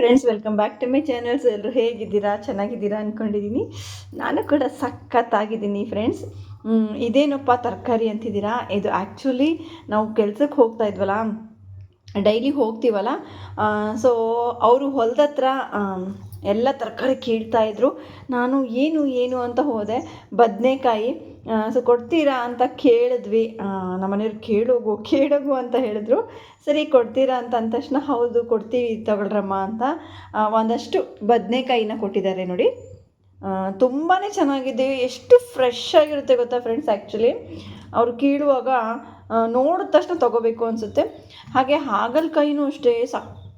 Friends welcome back to my channels ಎಲ್ಲರೂ ಹೇಗಿದ್ದೀರಾ? ಚೆನ್ನಾಗಿದ್ದೀರಾ ಅಂದ್ಕೊಂಡಿದ್ದೀನಿ ನಾನು ಕೂಡ ಸಖತ್ತಾಗಿದ್ದೀನಿ ಫ್ರೆಂಡ್ಸ್ ಇದೇನಪ್ಪ ತರಕಾರಿ ಅಂತಿದ್ದೀರಾ? ಇದು ಆ್ಯಕ್ಚುಲಿ ನಾವು ಕೆಲ್ಸಕ್ಕೆ ಹೋಗ್ತಾ ಇದ್ವಲ್ಲ ಡೈಲಿ ಹೋಗ್ತೀವಲ್ಲ ಸೊ ಅವರು ಹೊಲದ ಹತ್ರ ಎಲ್ಲ ತರಕಾರಿ ಕೇಳ್ತಾಯಿದ್ರು ನಾನು ಏನು ಏನು ಅಂತ ಹೋದೆ. ಬದನೆಕಾಯಿ ಸೊ ಕೊಡ್ತೀರಾ ಅಂತ ಕೇಳಿದ್ವಿ. ನಮ್ಮನೆಯವ್ರು ಕೇಳೋಗು ಕೇಳೋಗು ಅಂತ ಹೇಳಿದ್ರು. ಸರಿ, ಕೊಡ್ತೀರಾ ಅಂತ ಅಂದ ತಕ್ಷಣ, ಹೌದು, ಕೊಡ್ತೀವಿ ತಗೊಳ್ರಮ್ಮ ಅಂತ ಒಂದಷ್ಟು ಬದನೇಕಾಯಿನ ಕೊಟ್ಟಿದ್ದಾರೆ ನೋಡಿ. ತುಂಬಾ ಚೆನ್ನಾಗಿದೆ. ಎಷ್ಟು ಫ್ರೆಶ್ ಆಗಿರುತ್ತೆ ಗೊತ್ತಾ ಫ್ರೆಂಡ್ಸ್ ಆ್ಯಕ್ಚುಲಿ ಅವರು ಕೀಳುವಾಗ ನೋಡಿದ ತಕ್ಷಣ ತಗೋಬೇಕು ಅನಿಸುತ್ತೆ. ಹಾಗೆ ಹಾಗಲಕಾಯಿನೂ ಅಷ್ಟೇ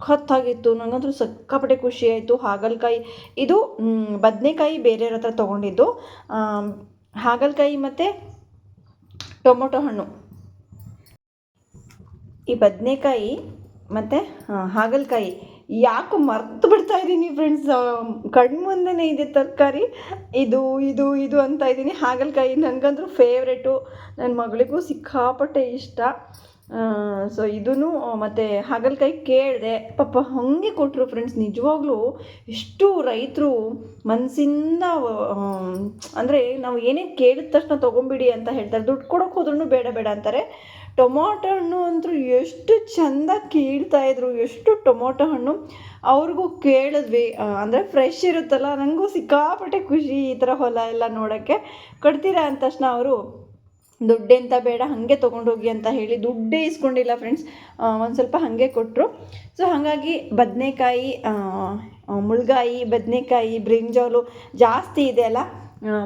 ಸಖತ್ತಾಗಿತ್ತು ನನಗಂತೂ ಸಿಕ್ಕಾಪಟ್ಟೆ ಖುಷಿ ಆಯಿತು. ಹಾಗಲಕಾಯಿ, ಇದು ಬದನೆಕಾಯಿ ಬೇರೆಯವ್ರ ಹತ್ರ ತೊಗೊಂಡಿದ್ದು. ಹಾಗಲಕಾಯಿ ಮತ್ತು ಟೊಮೊಟೊ ಹಣ್ಣು. ಈ ಬದನೆಕಾಯಿ ಮತ್ತು ಹಾಗಲಕಾಯಿ ಯಾಕೆ ಮರ್ತು ಬಿಡ್ತಾ ಇದ್ದೀನಿ ಫ್ರೆಂಡ್ಸ್ ಕಣ್ಮುಂದೆನೇ ಇದೆ ತರಕಾರಿ. ಇದು ಇದು ಇದು ಅಂತ ಇದ್ದೀನಿ ಹಾಗಲಕಾಯಿ ನನಗಂದ್ರೂ ಫೇವ್ರೆಟು ನನ್ನ ಮಗಳಿಗೂ ಸಿಕ್ಕಾಪಟ್ಟೆ ಇಷ್ಟ. ಸೊ ಇದೂ ಮತ್ತು ಹಾಗಲಕಾಯಿ ಕೇಳಿದೆ, ಪಾಪ ಹಾಗೆ ಕೊಟ್ಟರು ಫ್ರೆಂಡ್ಸ್ ನಿಜವಾಗ್ಲೂ ಎಷ್ಟು ರೈತರು ಮನಸ್ಸಿಂದ ಅಂದರೆ ನಾವು ಏನೇ ಕೇಳಿದ ತಕ್ಷಣ ತೊಗೊಂಬಿಡಿ ಅಂತ ಹೇಳ್ತಾರೆ. ದುಡ್ಡು ಕೊಡೋಕೆ ಹೋದ್ರೂ ಬೇಡ ಬೇಡ ಅಂತಾರೆ. ಟೊಮೊಟೊ ಹಣ್ಣು ಅಂತೂ ಎಷ್ಟು ಚೆಂದ ಕೀಳ್ತಾಯಿದ್ರು ಎಷ್ಟು ಟೊಮೊಟೊ ಹಣ್ಣು ಅವ್ರಿಗೂ ಕೇಳಿದ್ವಿ. ಅಂದರೆ ಫ್ರೆಶ್ ಇರುತ್ತಲ್ಲ ನನಗೂ ಸಿಕ್ಕಾಪಟ್ಟೆ ಖುಷಿ ಈ ಥರ ಹೊಲ ಎಲ್ಲ ನೋಡೋಕ್ಕೆ. ಕೊಡ್ತೀರಾ ಅಂದ ತಕ್ಷಣ ಅವರು ದುಡ್ಡೆಂತ ಬೇಡ, ಹಾಗೆ ತೊಗೊಂಡೋಗಿ ಅಂತ ಹೇಳಿ ದುಡ್ಡೇ ಇಸ್ಕೊಂಡಿಲ್ಲ ಫ್ರೆಂಡ್ಸ್ ಒಂದು ಸ್ವಲ್ಪ ಹಾಗೆ ಕೊಟ್ಟರು ಸೊ ಹಾಗಾಗಿ ಬದನೆಕಾಯಿ ಮುಳ್ಗಾಯಿ, ಬದನೆಕಾಯಿ ಬ್ರಿಂಜಾಲು ಜಾಸ್ತಿ ಇದೆ ಅಲ್ಲ.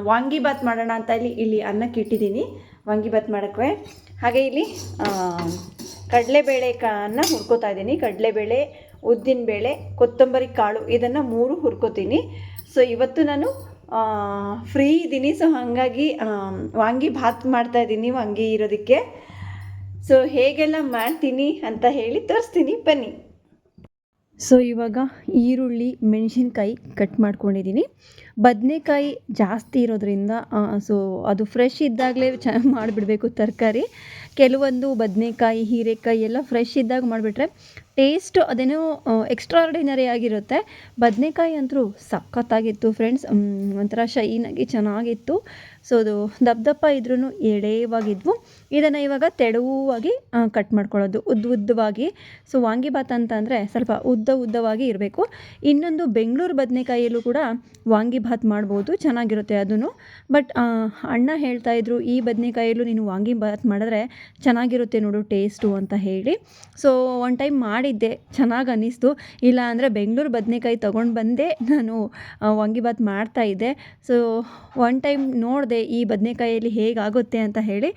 ವಾಂಗಿಬಾತ್ ಮಾಡೋಣ ಅಂತ ಇಲ್ಲಿ ಇಲ್ಲಿ ಅನ್ನಕ್ಕೆ ಇಟ್ಟಿದ್ದೀನಿ. ವಾಂಗಿಬಾತ್ ಮಾಡೋಕ್ಕೆ ಹಾಗೆ ಇಲ್ಲಿ ಕಡಲೆಬೇಳೆ ಕಾನ ಹುರ್ಕೋತಾ ಇದ್ದೀನಿ. ಕಡಲೆಬೇಳೆ, ಉದ್ದಿನಬೇಳೆ, ಕೊತ್ತಂಬರಿ ಕಾಳು, ಇದನ್ನು ಮೂರು ಹುರ್ಕೋತೀನಿ. ಸೊ ಇವತ್ತು ನಾನು ಫ್ರೀ ಇದ್ದೀನಿ. ಸೊ ಹಾಗಾಗಿ ವಾಂಗಿ ಭಾತ್ ಮಾಡ್ತಾ ಇದ್ದೀನಿ ವಾಂಗಿ ಇರೋದಕ್ಕೆ. ಸೊ ಹೇಗೆಲ್ಲ ಮಾಡ್ತೀನಿ ಅಂತ ಹೇಳಿ ತೋರಿಸ್ತೀನಿ. ಬನ್ನಿ. ಸೊ ಇವಾಗ ಈರುಳ್ಳಿ, ಮೆಣಸಿನ್ಕಾಯಿ ಕಟ್ ಮಾಡ್ಕೊಂಡಿದ್ದೀನಿ. ಬದನೆಕಾಯಿ ಜಾಸ್ತಿ ಇರೋದ್ರಿಂದ ಸೊ ಅದು ಫ್ರೆಶ್ ಇದ್ದಾಗಲೇ ಚೆನ್ನಾಗಿ ಮಾಡಿಬಿಡಬೇಕು ತರಕಾರಿ. ಕೆಲವೊಂದು ಬದನೆಕಾಯಿ, ಹೀರೆಕಾಯಿ ಎಲ್ಲ ಫ್ರೆಶ್ ಇದ್ದಾಗ ಮಾಡಿಬಿಟ್ರೆ ಟೇಸ್ಟು ಅದೇನೋ ಎಕ್ಸ್ಟ್ರಾರ್ಡಿನರಿ ಆಗಿರುತ್ತೆ. ಬದನೆಕಾಯಿ ಅಂತೂ ಸಖತ್ತಾಗಿತ್ತು ಫ್ರೆಂಡ್ಸ್ ಒಂಥರ ಶೈನಾಗಿ ಚೆನ್ನಾಗಿತ್ತು. ಸೊ ಅದು ದಪ್ಪ ದಪ್ಪ ಇದ್ರೂ ಎಳೆವಾಗಿದ್ವು. ಇದನ್ನು ಇವಾಗ ತೆಳುವಾಗಿ ಕಟ್ ಮಾಡ್ಕೊಳ್ಳೋದು. ಉದ್ದ ಉದ್ದವಾಗಿ. ಸೊ ವಾಂಗಿಬಾತ್ ಅಂತಂದರೆ ಸ್ವಲ್ಪ ಉದ್ದ ಉದ್ದವಾಗಿ ಇರಬೇಕು. ಇನ್ನೊಂದು ಬೆಂಗಳೂರು ಬದನೆಕಾಯಿಯಲ್ಲೂ ಕೂಡ ವಾಂಗಿಭಾತ್ ಮಾಡ್ಬೋದು. ಚೆನ್ನಾಗಿರುತ್ತೆ ಅದನ್ನು ಬಟ್ ಅಣ್ಣ ಹೇಳ್ತಾ ಇದ್ರು, ಈ ಬದನೆಕಾಯಿಯಲ್ಲೂ ನೀನು ವಾಂಗಿಭಾತ್ ಮಾಡಿದ್ರೆ ಚೆನ್ನಾಗಿರುತ್ತೆ ನೋಡು ಟೇಸ್ಟು ಅಂತ ಹೇಳಿ. ಸೊ ಒನ್ ಟೈಮ್ ಮಾಡಿದ್ದೆ, ಚೆನ್ನಾಗಿ ಅನ್ನಿಸ್ತು ಇಲ್ಲ ಅಂದರೆ ಬೆಂಗಳೂರು ಬದನೆಕಾಯಿ ತೊಗೊಂಡು ಬಂದೇ, ನಾನು ವಂಗಿಬಾತ್ ಮಾಡ್ತಾ ಮಾಡ್ತಾಯಿದ್ದೆ ಸೊ ಒನ್ ಟೈಮ್ ನೋಡಿದೆ ಈ ಬದನೆಕಾಯಲ್ಲಿ ಹೇಗಾಗುತ್ತೆ ಅಂತ ಹೇಳಿ.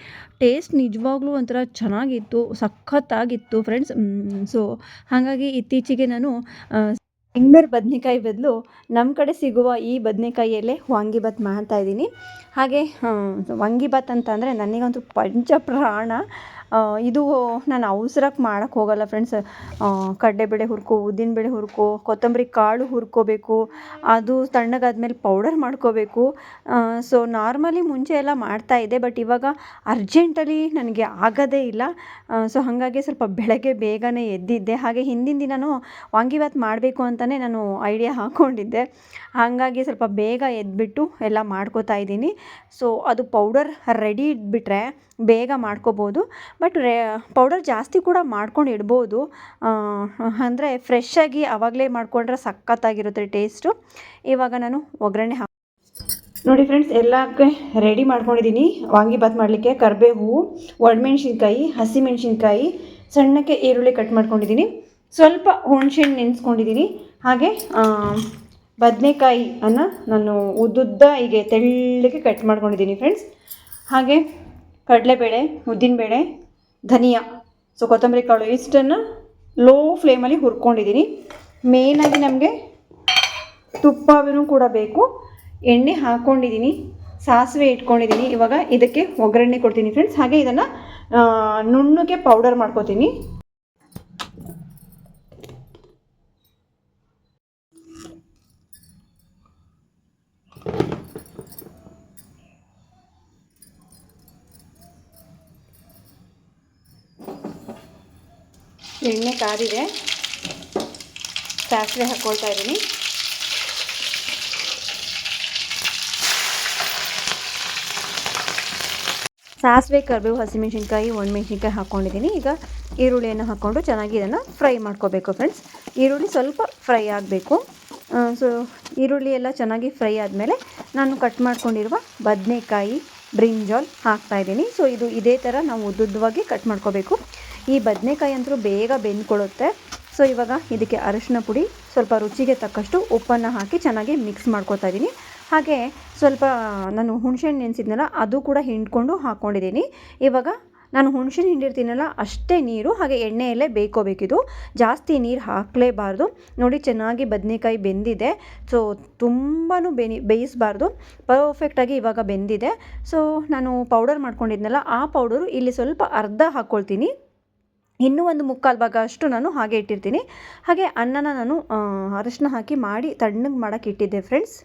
ಟೇಸ್ಟ್ ನಿಜವಾಗ್ಲೂ ಒಂಥರ ಚೆನ್ನಾಗಿತ್ತು, ಸಖತ್ತಾಗಿತ್ತು ಫ್ರೆಂಡ್ಸ್ ಸೊ ಹಾಗಾಗಿ ಇತ್ತೀಚೆಗೆ ನಾನು ಬೆಂಗಳೂರು ಬದನೆಕಾಯಿ ಬದಲು ನಮ್ಮ ಕಡೆ ಸಿಗುವ ಈ ಬದನೆಕಾಯಿಯಲ್ಲೇ ವಾಂಗಿಭಾತ್ ಮಾಡ್ತಾಯಿದ್ದೀನಿ ಹಾಗೆ ವಾಂಗಿಭಾತ್ ಅಂತ ಅಂದರೆ ನನಗಂತೂ ಪಂಚಪ್ರಾಣ. ಇದು ನಾನು ಅವಸರಕ್ಕೆ ಮಾಡೋಕ್ಕೆ ಹೋಗಲ್ಲ ಫ್ರೆಂಡ್ಸ್ ಕಡಲೆಬೇಳೆ ಹುರ್ಕೊ ಉದ್ದಿನಬೇಳೆ ಹುರ್ಕೋ, ಕೊತ್ತಂಬರಿ ಕಾಳು ಹುರ್ಕೋಬೇಕು, ಅದು ತಣ್ಣಗಾದ್ಮೇಲೆ ಪೌಡರ್ ಮಾಡ್ಕೋಬೇಕು. ಸೊ ನಾರ್ಮಲಿ ಮುಂಚೆ ಎಲ್ಲ ಮಾಡ್ತಾಯಿದ್ದೆ ಬಟ್ ಇವಾಗ ಅರ್ಜೆಂಟಲ್ಲಿ ನನಗೆ ಆಗೋದೇ ಇಲ್ಲ. ಸೊ ಹಾಗಾಗಿ ಸ್ವಲ್ಪ ಬೆಳಗ್ಗೆ ಬೇಗನೆ ಎದ್ದಿದ್ದೆ. ಹಾಗೆ ಹಿಂದಿನ ದಿನವೂ ವಾಂಗಿಭಾತ್ ಮಾಡಬೇಕು ಅಂತಲೇ ನಾನು ಐಡಿಯಾ ಹಾಕ್ಕೊಂಡಿದ್ದೆ ಹಾಗಾಗಿ ಸ್ವಲ್ಪ ಬೇಗ ಎದ್ಬಿಟ್ಟು ಎಲ್ಲ ಮಾಡ್ಕೋತಾ ಇದ್ದೀನಿ. ಸೊ ಅದು ಪೌಡರ್ ರೆಡಿ ಇಟ್ಬಿಟ್ರೆ ಬೇಗ ಮಾಡ್ಕೋಬೋದು. ಬಟ್ ರೇ, ಪೌಡರ್ ಜಾಸ್ತಿ ಕೂಡ ಮಾಡ್ಕೊಂಡು ಇಡ್ಬೋದು. ಅಂದರೆ ಆಗಿ ಆವಾಗಲೇ ಮಾಡಿಕೊಂಡ್ರೆ ಸಖತ್ತಾಗಿರುತ್ತೆ ಟೇಸ್ಟು ಇವಾಗ ನಾನು ಒಗ್ಗರಣೆ ಹಾಕಿ ನೋಡಿ ಫ್ರೆಂಡ್ಸ್ ಎಲ್ಲಕ್ಕೆ ರೆಡಿ ಮಾಡ್ಕೊಂಡಿದ್ದೀನಿ ವಾಂಗಿಭಾತ್ ಮಾಡಲಿಕ್ಕೆ ಕರಿಬೇವು, ಒಣಮೆಣ್ಸಿನ್ಕಾಯಿ, ಹಸಿಮೆಣ್ಸಿನ್ಕಾಯಿ, ಸಣ್ಣಕ್ಕೆ ಈರುಳ್ಳಿ ಕಟ್ ಮಾಡ್ಕೊಂಡಿದ್ದೀನಿ ಸ್ವಲ್ಪ ಹುಣಸೆಹಣ್ಣು ನೆನೆಸ್ಕೊಂಡಿದ್ದೀನಿ ಹಾಗೆ ಬದನೆಕಾಯಿ ಅನ್ನು ನಾನು ಉದ್ದುದ್ದ ಹೀಗೆ ತೆಳ್ಳಗೆ ಕಟ್ ಮಾಡ್ಕೊಂಡಿದ್ದೀನಿ ಫ್ರೆಂಡ್ಸ್ ಹಾಗೆ ಕಡಲೆಬೇಳೆ, ಉದ್ದಿನಬೇಳೆ ಧನಿಯಾ. ಸೊ ಕೊತ್ತಂಬರಿ ಕಾಳು ಇಷ್ಟನ್ನು ಲೋ ಫ್ಲೇಮಲ್ಲಿ ಹುರ್ಕೊಂಡಿದ್ದೀನಿ ಮೇಯ್ನಾಗಿ ನಮಗೆ ತುಪ್ಪವೂ ಕೂಡ ಬೇಕು. ಎಣ್ಣೆ ಹಾಕ್ಕೊಂಡಿದ್ದೀನಿ ಸಾಸಿವೆ ಇಟ್ಕೊಂಡಿದ್ದೀನಿ ಇವಾಗ ಇದಕ್ಕೆ ಒಗ್ಗರಣೆ ಕೊಡ್ತೀನಿ ಫ್ರೆಂಡ್ಸ್ ಹಾಗೆ ಇದನ್ನು ನುಣ್ಣಗೆ ಪೌಡರ್ ಮಾಡ್ಕೊತೀನಿ. ಎಣ್ಣೆ ಕಾದಿದೆ ಸಾಸಿವೆ ಹಾಕ್ಕೊಳ್ತಾ ಇದ್ದೀನಿ. ಸಾಸಿವೆ, ಕರಿಬೇವು, ಹಸಿಮೆಣಸಿನ್ಕಾಯಿ, ಒಣಮೆಣಸಿನ್ಕಾಯಿ ಹಾಕ್ಕೊಂಡಿದ್ದೀನಿ ಈಗ ಈರುಳ್ಳಿಯನ್ನು ಹಾಕ್ಕೊಂಡು ಚೆನ್ನಾಗಿ ಇದನ್ನು ಫ್ರೈ ಮಾಡ್ಕೋಬೇಕು ಫ್ರೆಂಡ್ಸ್. ಈರುಳ್ಳಿ ಸ್ವಲ್ಪ ಫ್ರೈ ಆಗಬೇಕು. ಸೊ, ಈರುಳ್ಳಿ ಎಲ್ಲ ಚೆನ್ನಾಗಿ ಫ್ರೈ ಆದಮೇಲೆ ನಾನು ಕಟ್ ಮಾಡ್ಕೊಂಡಿರುವ ಬದನೆಕಾಯಿ ಬ್ರಿಂಜಾಲ್ ಹಾಕ್ತಾಯಿದ್ದೀನಿ ಸೊ, ಇದು ಇದೇ ಥರ ನಾವು ಉದ್ದುದ್ದವಾಗಿ ಕಟ್ ಮಾಡ್ಕೋಬೇಕು. ಈ ಬದನೆಕಾಯಿ ಅಂತೂ ಬೇಗ ಬೆಂದ್ಕೊಳ್ಳುತ್ತೆ. ಸೊ ಇವಾಗ ಇದಕ್ಕೆ ಅರಶಿನ ಪುಡಿ, ಸ್ವಲ್ಪ ರುಚಿಗೆ ತಕ್ಕಷ್ಟು ಉಪ್ಪನ್ನು ಹಾಕಿ ಚೆನ್ನಾಗಿ ಮಿಕ್ಸ್ ಮಾಡ್ಕೊತಾ ಇದ್ದೀನಿ. ಹಾಗೆ ಸ್ವಲ್ಪ ನಾನು ಹುಣಸೆಹಣ್ಣು ನೆನೆಸಿದ್ನಲ್ಲ, ಅದು ಕೂಡ ಹಿಂಡ್ಕೊಂಡು ಹಾಕ್ಕೊಂಡಿದ್ದೀನಿ ಇವಾಗ ನಾನು ಹುಣಸೆ ಹಿಂಡಿರ್ತೀನಲ್ಲ, ಅಷ್ಟೇ ನೀರು, ಹಾಗೆ ಎಣ್ಣೆಯಲ್ಲೇ ಬೇಯ್ಕೋಬೇಕಿದು. ಜಾಸ್ತಿ ನೀರು ಹಾಕಲೇಬಾರ್ದು. ನೋಡಿ, ಚೆನ್ನಾಗಿ ಬದನೆಕಾಯಿ ಬೆಂದಿದೆ. ಸೊ ತುಂಬಾ ಬೆನಿ, ಬೇಯಿಸಬಾರ್ದು. ಪರ್ಫೆಕ್ಟಾಗಿ ಇವಾಗ ಬೆಂದಿದೆ. ಸೊ ನಾನು ಪೌಡರ್ ಮಾಡ್ಕೊಂಡಿದ್ನಲ್ಲ, ಆ ಪೌಡರು ಇಲ್ಲಿ ಸ್ವಲ್ಪ ಅರ್ಧ ಹಾಕ್ಕೊಳ್ತೀನಿ. ಇನ್ನೂ ಒಂದು ಮುಕ್ಕಾಲು ಭಾಗ ಅಷ್ಟು ನಾನು ಹಾಗೆ ಇಟ್ಟಿರ್ತೀನಿ. ಹಾಗೆ ಅನ್ನನ ನಾನು ಅರಶಿನ ಹಾಕಿ ಮಾಡಿ ತಣ್ಣಗೆ ಮಾಡೋಕ್ಕಿಟ್ಟಿದ್ದೆ ಫ್ರೆಂಡ್ಸ್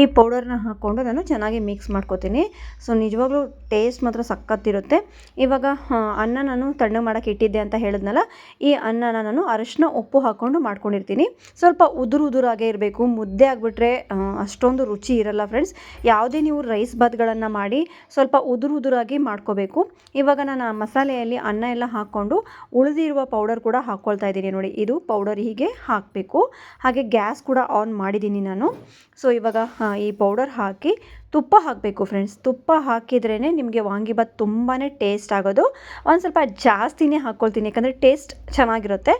ಈ ಪೌಡರ್ನ ಹಾಕ್ಕೊಂಡು ನಾನು ಚೆನ್ನಾಗಿ ಮಿಕ್ಸ್ ಮಾಡ್ಕೋತೀನಿ. ಸೊ, ನಿಜವಾಗ್ಲೂ ಟೇಸ್ಟ್ ಮಾತ್ರ ಸಖತ್ತಿರುತ್ತೆ. ಇವಾಗ ಅನ್ನ ನಾನು ತಣ್ಣಗೆ ಮಾಡೋಕ್ಕೆ ಇಟ್ಟಿದ್ದೆ ಅಂತ ಹೇಳಿದ್ನಲ್ಲ, ಈ ಅನ್ನನ ನಾನು ಅರಶಿನ, ಉಪ್ಪು ಹಾಕ್ಕೊಂಡು ಮಾಡ್ಕೊಂಡಿರ್ತೀನಿ. ಸ್ವಲ್ಪ ಉದುರು ಉದುರಾಗೆ ಇರಬೇಕು. ಮುದ್ದೆ ಆಗಿಬಿಟ್ರೆ ಅಷ್ಟೊಂದು ರುಚಿ ಇರಲ್ಲ ಫ್ರೆಂಡ್ಸ್. ಯಾವುದೇ ನೀವು ರೈಸ್ ಬಾತ್ಗಳನ್ನು ಮಾಡಿ ಸ್ವಲ್ಪ ಉದುರು ಉದುರಾಗಿ ಮಾಡ್ಕೋಬೇಕು. ಇವಾಗ ನಾನು ಆ ಮಸಾಲೆಯಲ್ಲಿ ಅನ್ನ ಎಲ್ಲ ಹಾಕ್ಕೊಂಡು ಉಳಿದಿರುವ ಪೌಡರ್ ಕೂಡ ಹಾಕ್ಕೊಳ್ತಾ ಇದ್ದೀನಿ ನೋಡಿ. ಇದು ಪೌಡರ್ ಹೀಗೆ ಹಾಕಬೇಕು. ಹಾಗೆ ಗ್ಯಾಸ್ ಕೂಡ ಆನ್ ಮಾಡಿದ್ದೀನಿ ನಾನು. ಸೊ, ಇವಾಗ ಈ ಪೌಡರ್ ಹಾಕಿ ತುಪ್ಪ ಹಾಕಬೇಕು ಫ್ರೆಂಡ್ಸ್ ತುಪ್ಪ ಹಾಕಿದ್ರೇ ನಿಮಗೆ ವಾಂಗಿಬಾತ್ ತುಂಬಾ ಟೇಸ್ಟ್ ಆಗೋದು. ಒಂದು ಸ್ವಲ್ಪ ಜಾಸ್ತಿನೇ ಹಾಕ್ಕೊಳ್ತೀನಿ ಯಾಕಂದರೆ ಟೇಸ್ಟ್ ಚೆನ್ನಾಗಿರುತ್ತೆ.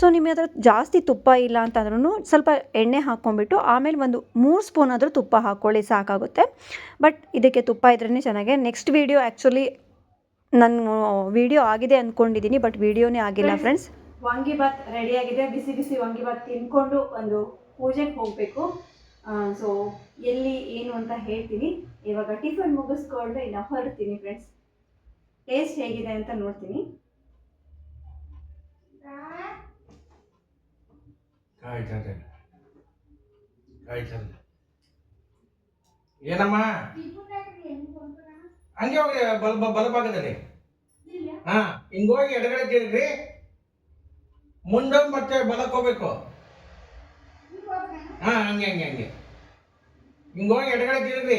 ಸೊ ನಿಮಗೆ ಹತ್ರ ಜಾಸ್ತಿ ತುಪ್ಪ ಇಲ್ಲ ಅಂತಂದ್ರೂ ಸ್ವಲ್ಪ ಎಣ್ಣೆ ಹಾಕ್ಕೊಂಬಿಟ್ಟು ಆಮೇಲೆ ಒಂದು ಮೂರು ಸ್ಪೂನ್ ಆದರೂ ತುಪ್ಪ ಹಾಕ್ಕೊಳ್ಳಿ ಸಾಕಾಗುತ್ತೆ. ಬಟ್ ಇದಕ್ಕೆ ತುಪ್ಪ ಇದ್ರೇ ಚೆನ್ನಾಗೆ. ನೆಕ್ಸ್ಟ್ ವೀಡಿಯೋ ಆ್ಯಕ್ಚುಲಿ ನಾನು ವೀಡಿಯೋ ಆಗಿದೆ ಅಂದ್ಕೊಂಡಿದ್ದೀನಿ ಬಟ್ ವೀಡಿಯೋನೇ ಆಗಿಲ್ಲ ಫ್ರೆಂಡ್ಸ್ ವಾಂಗಿಬಾತ್ ರೆಡಿಯಾಗಿದೆ ಬಿಸಿ ಬಿಸಿ ವಾಂಗಿಬಾತ್ ತಿನ್ಕೊಂಡು ಒಂದು ಪೂಜೆಗೆ ಹೋಗಬೇಕು. ಸೊ ಎಲ್ಲಿ ಏನು ಅಂತ ಹೇಳ್ತೀನಿ. ಇವಾಗ ಟಿಫನ್ ಮುಗಿಸ್ಕೊಂಡು ಇನ್ನು ಹೊರಡ್ತೀನಿ ಫ್ರೆಂಡ್ಸ್ ಟೇಸ್ಟ್ ಹೇಗಿದೆ ಅಂತ ನೋಡ್ತೀನಿ. ಏನಮ್ಮ? ಹಂಗೆ ಹೋಗಿ ಬಲ ಬಲಭಾಗದಲ್ಲಿ ಹಾ ಹಿಂಗೋಗಿ ಎಡಗಡೆ ತಿರುಗ್ರಿ. ಮುಂದೆ ಮತ್ತೆ ಬಲಕ್ಕೆ ಹೋಗ್ಬೇಕು. ಹಾ ಹಂಗೆ ಹಂಗೆ ಹಂಗೆ. ಹಿಂಗೋಗಿ ಎಡಗಡೆ ತಿರುಗ್ರಿ.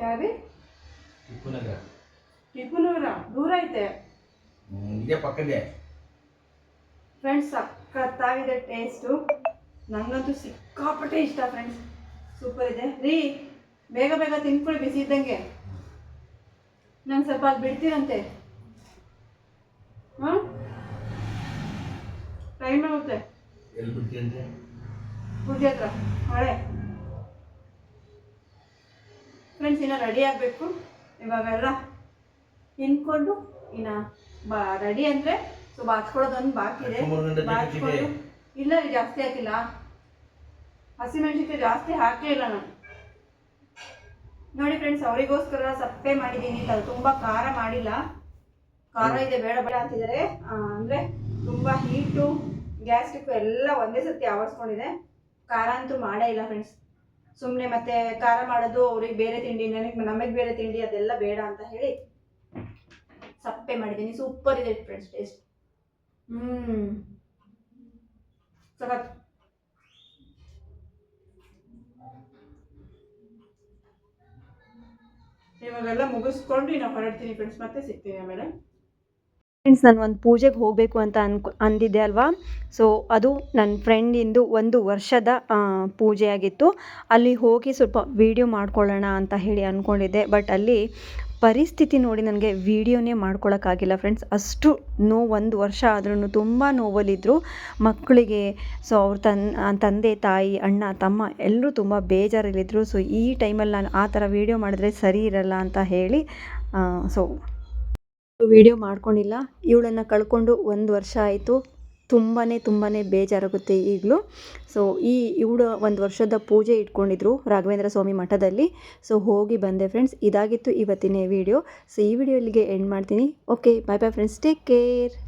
ಯಾರಿ? ಟಿಪ್ಪು ನಗರ ಟಿಪ್ಪುನೂರ ದೂರ ಐತೆ. ಹ್ಮ್, ಇದೇ ಪಕ್ಕದೇ ಫ್ರೆಂಡ್ಸ್ ಸಖತ್ತಾಗಿದೆ ಟೇಸ್ಟು ನನಗಂತೂ ಸಿಕ್ಕಾಪಟ್ಟೆ ಇಷ್ಟ ಫ್ರೆಂಡ್ಸ್ ಸೂಪರ್ ಇದೆ. ರೀ ಬೇಗ ಬೇಗ ತಿನ್ಕೊಳ್ಳಿ ಬಿಸಿ ಇದ್ದಂಗೆ. ನಂಗೆ ಸ್ವಲ್ಪ ಅದು ಬಿಡ್ತೀರಂತೆ. ಹಾಂ ಟೈಮ್ ಆಗುತ್ತೆ. ಎಲ್ಲಿ ಪೂಜೆ ಹತ್ರ ಮಳೆ ಫ್ರೆಂಡ್ಸ್ ಇನ್ನು ರೆಡಿ ಆಗಬೇಕು. ಇವಾಗೆಲ್ಲ ತಿನ್ಕೊಂಡು ಇನ್ನ ಬಾ ರೆಡಿ ಅಂದರೆ ಸೊ ಬಾಚ್ಕೊಳ್ಳೋದೊಂದು ಬಾಕಿ ಇದೆ. ಬಾಚ್ಕೊಂಡು ಇಲ್ಲ ರೀ ಜಾಸ್ತಿ ಹಾಕಿಲ್ಲ. ಹಸಿಮೆಣಸಿನ್ಕಾಯಿ ಜಾಸ್ತಿ ಹಾಕೇ ಇಲ್ಲ ನಾನು. ನೋಡಿ ಫ್ರೆಂಡ್ಸ್ ಅವರಿಗೋಸ್ಕರ ಸಪ್ಪೆ ಮಾಡಿದ್ದೀನಿ. ಅದು ತುಂಬ ಖಾರ ಮಾಡಿಲ್ಲ. ಖಾರ ಇದೆ ಬೇಡ ಬೇಡ ಅಂತಿದ್ದಾರೆ. ಅಂದ್ರೆ ತುಂಬ ಹೀಟು ಗ್ಯಾಸ್ಟಿಕ್ ಎಲ್ಲ ಒಂದೇ ಸರ್ತಿ ಆವರಿಸ್ಕೊಂಡಿದೆ ಖಾರ ಅಂತೂ ಮಾಡೇ ಇಲ್ಲ ಫ್ರೆಂಡ್ಸ್ ಸುಮ್ಮನೆ ಮತ್ತೆ ಖಾರ ಮಾಡೋದು ಅವ್ರಿಗೆ ಬೇರೆ ತಿಂಡಿ, ನನಗೆ ನಮಗೆ ಬೇರೆ ತಿಂಡಿ ಅದೆಲ್ಲ ಬೇಡ ಅಂತ ಹೇಳಿ ಸಪ್ಪೆ ಮಾಡಿದ್ದೀನಿ. ಸೂಪರ್ ಇದೆ ಫ್ರೆಂಡ್ಸ್ ಟೇಸ್ಟ್ ಹ್ಞೂ ಸಖತ್. ಇವಾಗೆಲ್ಲ ಮುಗಿಸ್ಕೊಂಡು ನಾವು ಹೊರಡ್ತೀನಿ ಫ್ರೆಂಡ್ಸ್ ಮತ್ತೆ ಸಿಗ್ತೀನಿ ಆಮೇಲೆ. ಫ್ರೆಂಡ್ಸ್ ನಾನು ಒಂದು ಪೂಜೆಗೆ ಹೋಗಬೇಕು ಅಂತ ಅನ್ಕೊ, ಅಂದಿದ್ದೆ ಅಲ್ವಾ? ಸೊ ಅದು ನನ್ನ ಫ್ರೆಂಡಿಂದು ಒಂದು ವರ್ಷದ ಪೂಜೆಯಾಗಿತ್ತು. ಅಲ್ಲಿ ಹೋಗಿ ಸ್ವಲ್ಪ ವೀಡಿಯೋ ಮಾಡ್ಕೊಳ್ಳೋಣ ಅಂತ ಹೇಳಿ ಅಂದ್ಕೊಂಡಿದ್ದೆ ಬಟ್ ಅಲ್ಲಿ ಪರಿಸ್ಥಿತಿ ನೋಡಿ ನನಗೆ ವೀಡಿಯೋನೇ ಮಾಡ್ಕೊಳ್ಳೋಕ್ಕಾಗಿಲ್ಲ ಫ್ರೆಂಡ್ಸ್ ಅಷ್ಟು ನೋವು ಒಂದು ವರ್ಷ ಆದ್ರೂ ತುಂಬ ನೋವಲ್ಲಿದ್ದರು ಮಕ್ಕಳಿಗೆ ಸೊ ಅವ್ರ ತನ್ ತಂದೆ, ತಾಯಿ, ಅಣ್ಣ, ತಮ್ಮ ಎಲ್ಲರೂ ತುಂಬ ಬೇಜಾರಲ್ಲಿದ್ದರು ಸೊ ಈ ಟೈಮಲ್ಲಿ ನಾನು ಆ ಥರ ವೀಡಿಯೋ ಮಾಡಿದ್ರೆ ಸರಿ ಇರಲ್ಲ ಅಂತ ಹೇಳಿ ಸೊ ವಿಡಿಯೋ ಮಾಡ್ಕೊಂಡಿಲ್ಲ. ಇವಳನ್ನು ಕಳ್ಕೊಂಡು ಒಂದು ವರ್ಷ ಆಯಿತು. ತುಂಬಾ ತುಂಬಾ ಬೇಜಾರಾಗುತ್ತೆ ಈಗಲೂ. ಸೊ ಈ ಇವಳು ಒಂದು ವರ್ಷದ ಪೂಜೆ ಇಟ್ಕೊಂಡಿದ್ರು ರಾಘವೇಂದ್ರ ಸ್ವಾಮಿ ಮಠದಲ್ಲಿ. ಸೊ ಹೋಗಿ ಬಂದೆ ಫ್ರೆಂಡ್ಸ್ ಇದಾಗಿತ್ತು ಇವತ್ತಿನ ವಿಡಿಯೋ. ಸೊ ಈ ವಿಡಿಯೋ ಇಲ್ಲಿಗೆ ಎಂಡ್ ಮಾಡ್ತೀನಿ. Okay bye bye friends take care